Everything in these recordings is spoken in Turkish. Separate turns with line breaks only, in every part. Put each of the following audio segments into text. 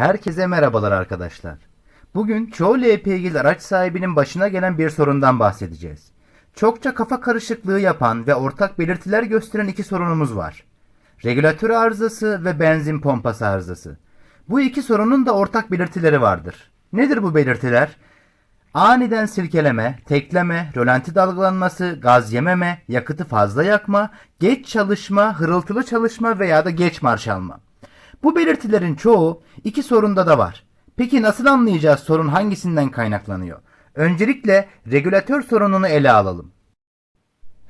Herkese merhabalar arkadaşlar. Bugün çoğu LPG'li araç sahibinin başına gelen bir sorundan bahsedeceğiz. Çokça kafa karışıklığı yapan ve ortak belirtiler gösteren iki sorunumuz var. Regülatör arızası ve benzin pompası arızası. Bu iki sorunun da ortak belirtileri vardır. Nedir bu belirtiler? Aniden silkeleme, tekleme, rölanti dalgalanması, gaz yememe, yakıtı fazla yakma, geç çalışma, hırıltılı çalışma veya da geç marş alma. Bu belirtilerin çoğu iki sorunda da var. Peki nasıl anlayacağız sorun hangisinden kaynaklanıyor? Öncelikle regülatör sorununu ele alalım.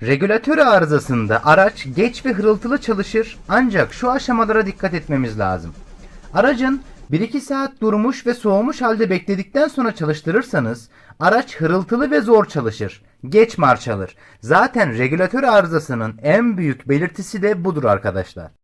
Regülatör arızasında araç geç ve hırıltılı çalışır ancak şu aşamalara dikkat etmemiz lazım. Aracın 1-2 saat durmuş ve soğumuş halde bekledikten sonra çalıştırırsanız araç hırıltılı ve zor çalışır. Geç marş alır. Zaten regülatör arızasının en büyük belirtisi de budur arkadaşlar.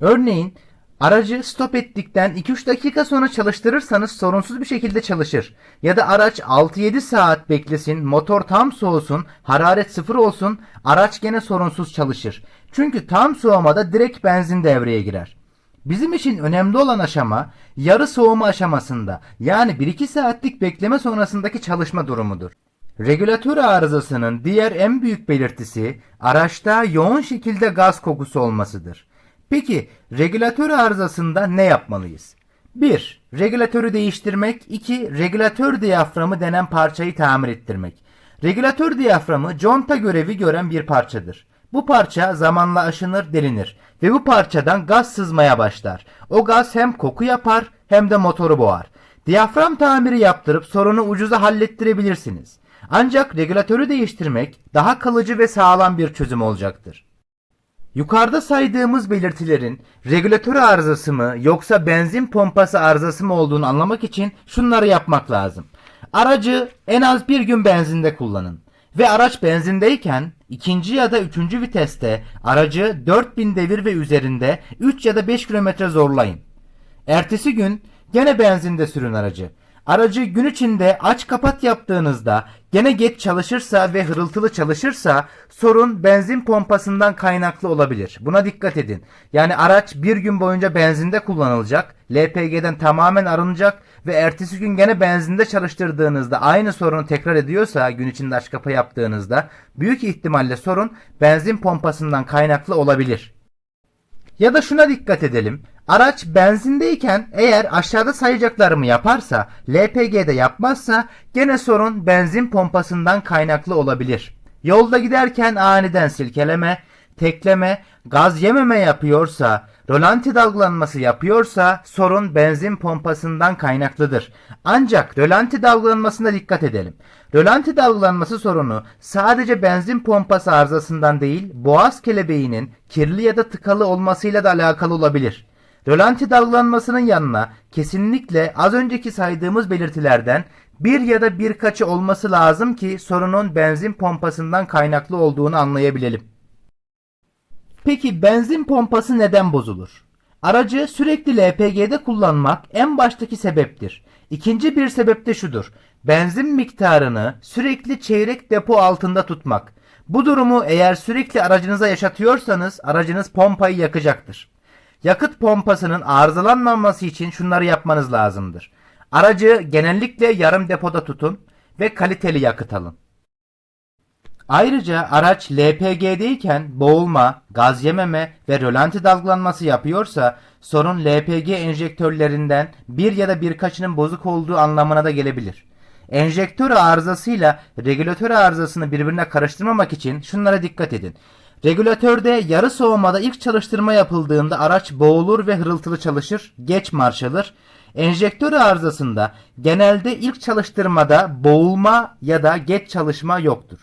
Örneğin aracı stop ettikten 2-3 dakika sonra çalıştırırsanız sorunsuz bir şekilde çalışır. Ya da araç 6-7 saat beklesin, motor tam soğusun, hararet sıfır olsun, araç gene sorunsuz çalışır. Çünkü tam soğumada direkt benzin devreye girer. Bizim için önemli olan aşama yarı soğuma aşamasında yani 1-2 saatlik bekleme sonrasındaki çalışma durumudur. Regülatör arızasının diğer en büyük belirtisi araçta yoğun şekilde gaz kokusu olmasıdır. Peki regülatör arızasında ne yapmalıyız? 1. Regülatörü değiştirmek. 2. Regülatör diyaframı denen parçayı tamir ettirmek. Regülatör diyaframı conta görevi gören bir parçadır. Bu parça zamanla aşınır, delinir ve bu parçadan gaz sızmaya başlar. O gaz hem koku yapar hem de motoru boğar. Diyafram tamiri yaptırıp sorunu ucuza hallettirebilirsiniz. Ancak regülatörü değiştirmek daha kalıcı ve sağlam bir çözüm olacaktır. Yukarıda saydığımız belirtilerin regülatör arızası mı yoksa benzin pompası arızası mı olduğunu anlamak için şunları yapmak lazım. Aracı en az bir gün benzinde kullanın. Ve araç benzindeyken ikinci ya da üçüncü viteste aracı 4000 devir ve üzerinde 3 ya da 5 kilometre zorlayın. Ertesi gün gene benzinde sürün aracı. Aracı gün içinde aç kapat yaptığınızda gene geç çalışırsa ve hırıltılı çalışırsa sorun benzin pompasından kaynaklı olabilir. Buna dikkat edin. Yani araç bir gün boyunca benzinde kullanılacak, LPG'den tamamen arınacak ve ertesi gün gene benzinde çalıştırdığınızda aynı sorunu tekrar ediyorsa gün içinde aç kapa yaptığınızda büyük ihtimalle sorun benzin pompasından kaynaklı olabilir. Ya da şuna dikkat edelim. Araç benzindeyken eğer aşağıda sayacaklarımı yaparsa, LPG'de yapmazsa gene sorun benzin pompasından kaynaklı olabilir. Yolda giderken aniden silkeleme, tekleme, gaz yememe yapıyorsa, rölanti dalgalanması yapıyorsa sorun benzin pompasından kaynaklıdır. Ancak rölanti dalgalanmasına dikkat edelim. Rölanti dalgalanması sorunu sadece benzin pompası arızasından değil, boğaz kelebeğinin kirli ya da tıkalı olmasıyla da alakalı olabilir. Rölanti dalgalanmasının yanına kesinlikle az önceki saydığımız belirtilerden bir ya da birkaçı olması lazım ki sorunun benzin pompasından kaynaklı olduğunu anlayabilelim. Peki benzin pompası neden bozulur? Aracı sürekli LPG'de kullanmak en baştaki sebeptir. İkinci bir sebep de şudur. Benzin miktarını sürekli çeyrek depo altında tutmak. Bu durumu eğer sürekli aracınıza yaşatıyorsanız aracınız pompayı yakacaktır. Yakıt pompasının arızalanmaması için şunları yapmanız lazımdır. Aracı genellikle yarım depoda tutun ve kaliteli yakıt alın. Ayrıca araç LPG'deyken boğulma, gaz yememe ve rölanti dalgalanması yapıyorsa sorun LPG enjektörlerinden bir ya da birkaçının bozuk olduğu anlamına da gelebilir. Enjektör arızasıyla regülatör arızasını birbirine karıştırmamak için şunlara dikkat edin. Regülatörde yarı soğumada ilk çalıştırma yapıldığında araç boğulur ve hırıltılı çalışır, geç marş alır. Enjektör arızasında genelde ilk çalıştırmada boğulma ya da geç çalışma yoktur.